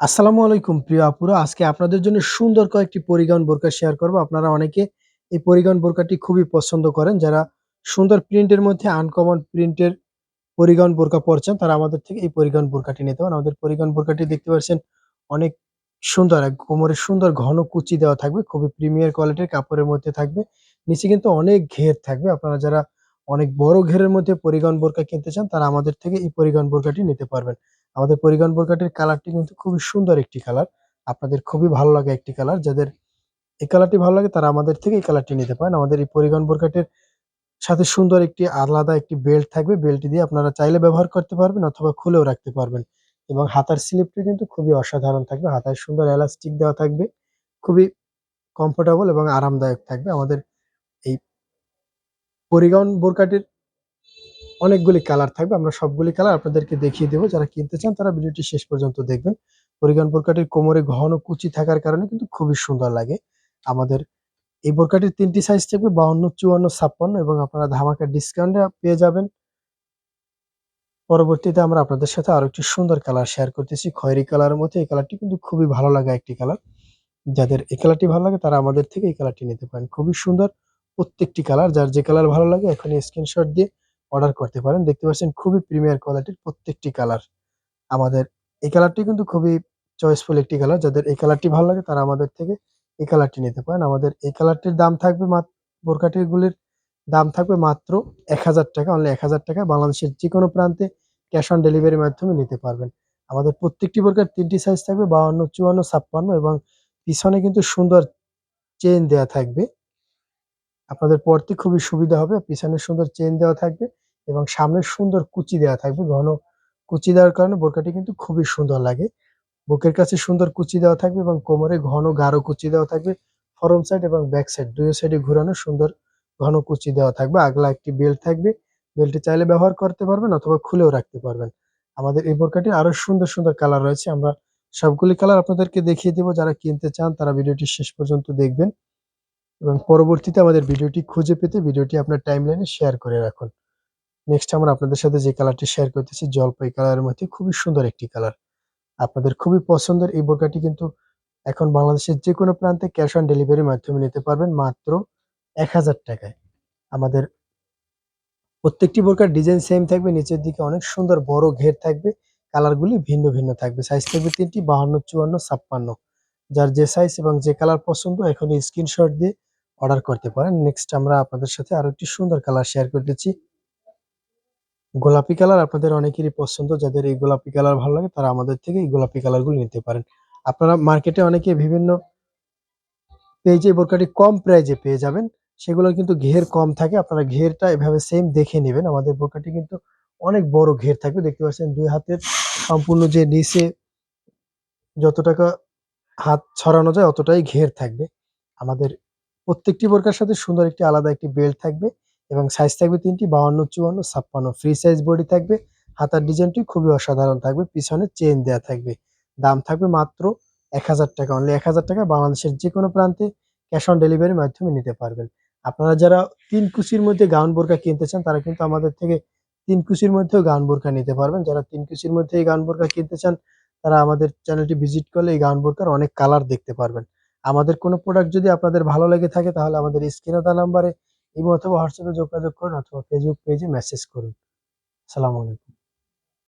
আসসালামু আলাইকুম, প্রিয় আপুরা। আজকে আপনাদের জন্য সুন্দর কয়েকটি পরিগাউন বোরকা শেয়ার করব। আপনারা অনেকে এই পরিগাউন বোরকাটি খুবই পছন্দ করেন। যারা সুন্দর প্রিন্টের মধ্যে আনকমন প্রিন্টের পরিগাউন বোরকা পরছেন, তারা আমাদের থেকে এই পরিগাউন বোরকাটি নিতে পারেন। আমাদের পরিগাউন বোরকাটি দেখতে পাচ্ছেন অনেক সুন্দর, এক কোমরে সুন্দর ঘন কুচি দেওয়া থাকবে। খুবই প্রিমিয়ার কোয়ালিটির কাপড়ের মধ্যে থাকবে। নিচে কিন্তু অনেক ঘের থাকবে। আপনারা যারা অনেক বড় ঘেরের মধ্যে পরিগাউন বোরকা কিনতে চান, তারা আমাদের থেকে এই পরিগাউন বোরকাটি নিতে পারবেন। আমাদের পরিগণ বোরকাটির কালারটি কিন্তু খুবই সুন্দর একটি কালার আপনাদের খুবই ভালো লাগে একটি কালার যাদের এই কালারটি ভালো লাগে, তারা আমাদের থেকে এই কালারটি নিতে পারেন। আমাদের এই পরিগণ বোরকাটির সাথে সুন্দর একটি আলাদা একটি বেল্ট থাকবে। বেল্টটি দিয়ে আপনারা চাইলে ব্যবহার করতে পারবেন অথবা খুলেও রাখতে পারবেন। এবং হাতার স্লিপটি কিন্তু খুবই অসাধারণ থাকবে। হাতায় সুন্দর এলাস্টিক দেওয়া থাকবে। খুবই কমফোর্টেবল এবং আরামদায়ক থাকবে। আমাদের এই পরিগণ বোরকাটির অনেকগুলি কালার থাকবে, আমরা সবগুলি কালার আপনাদেরকে দেখিয়ে দেবো। যারা কিনতে চান, তারা ভিডিওটি শেষ পর্যন্ত দেখবেন। পরিগান বোরকাটির কোমরে ঘন কুচি থাকার কারণে কিন্তু খুবই সুন্দর লাগে। আমাদের এই বোরকাটির তিনটি সাইজ থাকবে, বাউন্ন, চুয়ান্ন, ছাপ্পান্ন এবং আপনারা ধামাকা ডিসকাউন্টে পেয়ে যাবেন। পরবর্তীতে আমরা আপনাদের সাথে আরও একটি সুন্দর কালার শেয়ার করতেছি, খয়েরি কালারের মধ্যে। এই কালারটি কিন্তু খুবই ভালো লাগা একটি কালার যাদের এই কালারটি ভালো লাগে, তারা আমাদের থেকে এই কালারটি নিতে পারেন। খুবই সুন্দর প্রত্যেকটি কালার যার যে কালার ভালো লাগে, এখনই স্ক্রিনশট দিয়ে অর্ডার করতে পারেন। দেখতে পাচ্ছেন খুবই প্রিমিয়ার কোয়ালিটির প্রত্যেকটি কালার আমাদের এই কালারটি কিন্তু খুবই চয়েসফুল একটি কালার যাদের এই কালারটি ভালো লাগে, তারা আমাদের থেকে এই কালারটি নিতে পারেন। আমাদের এই কালারটির দাম থাকবে মাত্র বোরকাটিগুলির দাম থাকবে মাত্র এক হাজার টাকা। অনলি এক হাজার টাকা। বাংলাদেশের যে কোনো প্রান্তে ক্যাশ অন ডেলিভারির মাধ্যমে নিতে পারবেন। আমাদের প্রত্যেকটি বোরকার তিনটি সাইজ থাকবে, বাউন্ন, চুয়ান্ন, ছাপ্পান্ন এবং পিছনে কিন্তু সুন্দর চেন দেয়া থাকবে। আপনাদের পরতে খুবই সুবিধা হবে। পিছনে সুন্দর চেন দেওয়া থাকবে। এবং সামনে সুন্দর কুচি দেওয়া থাকবে, ঘন কুচি দেওয়ার কারণে বোরকাটি কিন্তু খুবই সুন্দর লাগে। বুকের কাছে সুন্দর কুচি দেওয়া থাকবে এবং কোমরে ঘন গাঢ় কুচি দেওয়া থাকবে, ফরম সাইড এবং ব্যাক সাইড, দুই সাইডে ঘুরানো সুন্দর ঘন কুচি দেওয়া থাকবে। আগলা একটি বেল্ট থাকবে, বেল্টটি চাইলে ব্যবহার করতে পারবেন অথবা খুলেও রাখতে পারবেন। আমাদের এই বোরকাটির আরও সুন্দর সুন্দর কালার রয়েছে। আমরা সবগুলি কালার আপনাদেরকে দেখিয়ে দেবো। যারা কিনতে চান তারা ভিডিওটি শেষ পর্যন্ত দেখবেন এবং পরবর্তীতে আমাদের ভিডিওটি খুঁজে পেতে ভিডিওটি আপনার টাইমলাইনে শেয়ার করে রাখুন। নেক্সট আমরা আপনাদের সাথে যে কালারটি শেয়ার করতেছি, জলপাই কালারের মধ্যে খুবই সুন্দর একটি কালার আপনাদের খুবই পছন্দের এই বোরকাটি কিন্তু এখন বাংলাদেশের যে কোনো প্রান্তে ক্যাশ অন ডেলিভারির মাধ্যমে নিতে পারবেন মাত্র এক হাজার টাকায়। আমাদের প্রত্যেকটি বোরকার ডিজাইন সেম থাকবে, নিচের দিকে অনেক সুন্দর বড় ঘের থাকবে কালারগুলি ভিন্ন ভিন্ন থাকবে। সাইজ থাকবে তিনটি, বাহান্ন, চুয়ান্ন, ছাপ্পান্ন। যার যে সাইজ এবং যে কালার পছন্দ, এখন স্ক্রিনশট দিয়ে অর্ডার করতে পারেন। নেক্সট আমরা আপনাদের সাথে আরও একটি সুন্দর কালার শেয়ার করতেছি। গোলাপি কালার আপনাদের অনেকেরই পছন্দ, যাদের এই গোলাপি কালার ভালো লাগে তারা আমাদের থেকে এই গোলাপি কালারগুলো নিতে পারেন। আপনারা মার্কেটে অনেকে বিভিন্ন পেজে বোরকাটি কম প্রাইজে পেয়ে যাবেন, সেগুলো কিন্তু ঘের কম থাকে। আপনারা ঘেরটা এভাবে সেম দেখে নেবেন। আমাদের বোরকাটি কিন্তু অনেক বড় ঘের থাকবে। দেখতে পাচ্ছেন দুই হাতের সম্পূর্ণ যে নিচে যত টাকা হাত ছড়ানো যায়, অতটাই ঘের থাকবে। আমাদের প্রত্যেকটি বোরকার সাথে সুন্দর একটি আলাদা একটি বেল্ট থাকবে। এবং সাইজ থাকবে তিনটি, বাউন্ন, চুয়ান্ন, ছাপ্পান্ন। ফ্রি সাইজ বডি থাকবে, হাতার ডিজাইনটি খুবই অসাধারণ থাকবে, পিছনে চেন দেওয়া থাকবে। দাম থাকবে মাত্র এক হাজার টাকা। অনলি এক হাজার টাকা বাংলাদেশের যে কোনো প্রান্তে ক্যাশ অন ডেলিভারির মাধ্যমে নিতে পারবেন। আপনারা যারা তিন কুচির মধ্যে গাউন বোরকা কিনতে চান, তারা কিন্তু আমাদের থেকে তিন কুচির মধ্যেও গাউন বোরকা নিতে পারবেন। যারা তিন কুচির মধ্যে এই গাউন বোরকা কিনতে চান, তারা আমাদের চ্যানেলটি ভিজিট করলে এই গাউন বোরকার অনেক কালার দেখতে পারবেন। আমাদের কোনো প্রোডাক্ট যদি আপনাদের ভালো লেগে থাকে, তাহলে আমাদের স্ক্রিনে দেওয়া নাম্বারে ইমো অথবা হোয়াটসঅ্যাপে যোগাযোগ করুন অথবা ফেসবুক পেজে মেসেজ করুন। সালাম আলাইকুম।